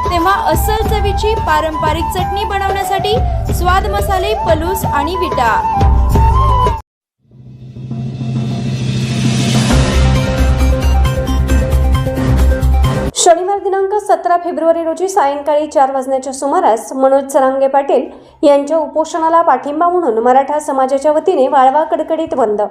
तेव्हा अस्सल चवीची पारंपरिक चटणी बनवण्यासाठी स्वाद मसाले पलूस आणि विटा. शनिवार दिनांक सतरा फेब्रुवारी रोजी सायंकाळी चार वाजण्याच्या सुमारास मनोज सरांगे पाटील यांच्या उपोषणाला पाठिंबा म्हणून मराठा समाजाच्या वतीने वाळवा कडकडीत बंद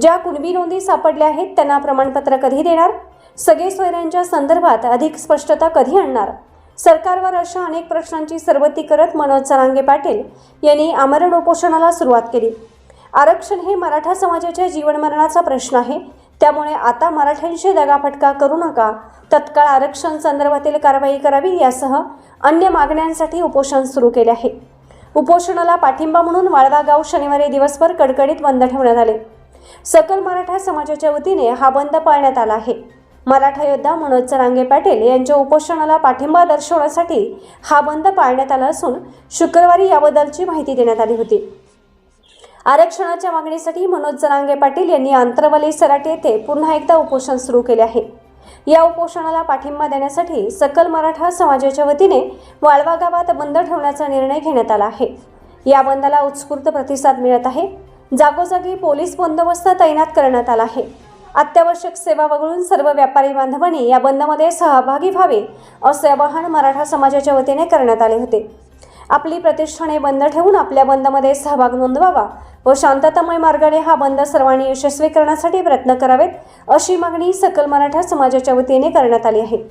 ज्या कुणबी नोंदी सापडल्या आहेत त्यांना प्रमाणपत्र कधी देणार? सगळे सोयऱ्यांच्या संदर्भात अधिक स्पष्टता कधी आणणार? सरकारवर अशा अनेक प्रश्नांची सरबत्ती करत मनोज सरांगे पाटील यांनी आमरण उपोषणाला सुरुवात केली. आरक्षण हे मराठा समाजाच्या जीवनमरणाचा प्रश्न आहे. त्यामुळे आता मराठ्यांशी दगाफटका करू नका. तत्काळ आरक्षण संदर्भातील कारवाई करावी यासह अन्य मागण्यांसाठी उपोषण सुरू केले आहे. उपोषणाला पाठिंबा म्हणून वाळवा गाव शनिवारी दिवसभर कडकडीत बंद ठेवण्यात आले. सकल मराठा समाजाच्या वतीने हा बंद पाळण्यात आला आहे. मराठा योद्धा मनोज चरांगे पाटील यांच्या उपोषणाला पाठिंबा दर्शवण्यासाठी हा बंद पाळण्यात आला असून शुक्रवारी याबद्दलची माहिती देण्यात आली होती. आरक्षणाच्या मागणीसाठी मनोज जरांगे पाटील यांनी आंतरवाली सराटे येथे पुन्हा एकदा उपोषण सुरू केले आहे. या उपोषणाला पाठिंबा देण्यासाठी सकल मराठा समाजाच्या वतीने वाळवा गावात बंद ठेवण्याचा निर्णय घेण्यात आला आहे. या बंदला उत्स्फूर्त प्रतिसाद मिळत आहे. जागोजागी पोलीस बंदोबस्त तैनात करण्यात आला आहे. अत्यावश्यक सेवा वगळून सर्व व्यापारी बांधवांनी या बंदमध्ये सहभागी व्हावे असे आवाहन मराठा समाजाच्या वतीने करण्यात आले होते. आपली प्रतिष्ठाने बंद ठेवून आपल्या बंदमध्ये सहभाग नोंदवावा व शांततामय मार्गाने हा बंद सर्वांनी यशस्वी करण्यासाठी प्रयत्न करावेत अशी मागणी सकल मराठा समाजाच्या वतीने करण्यात आली आहे.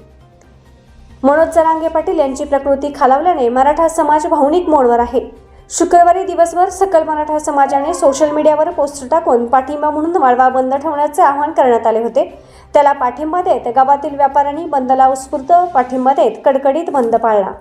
मनोज जरांगे पाटील यांची प्रकृती खालावल्याने मराठा समाज भावनिक मोडवर आहे. शुक्रवारी दिवसभर सकल मराठा समाजाने सोशल मीडियावर पोस्ट टाकून पाठिंबा म्हणून वाळवा बंद ठेवण्याचे आवाहन करण्यात आले होते. त्याला पाठिंबा देत गावातील व्यापाऱ्यांनी बंदला उत्स्फूर्त पाठिंबा देत कडकडीत बंद पाळला.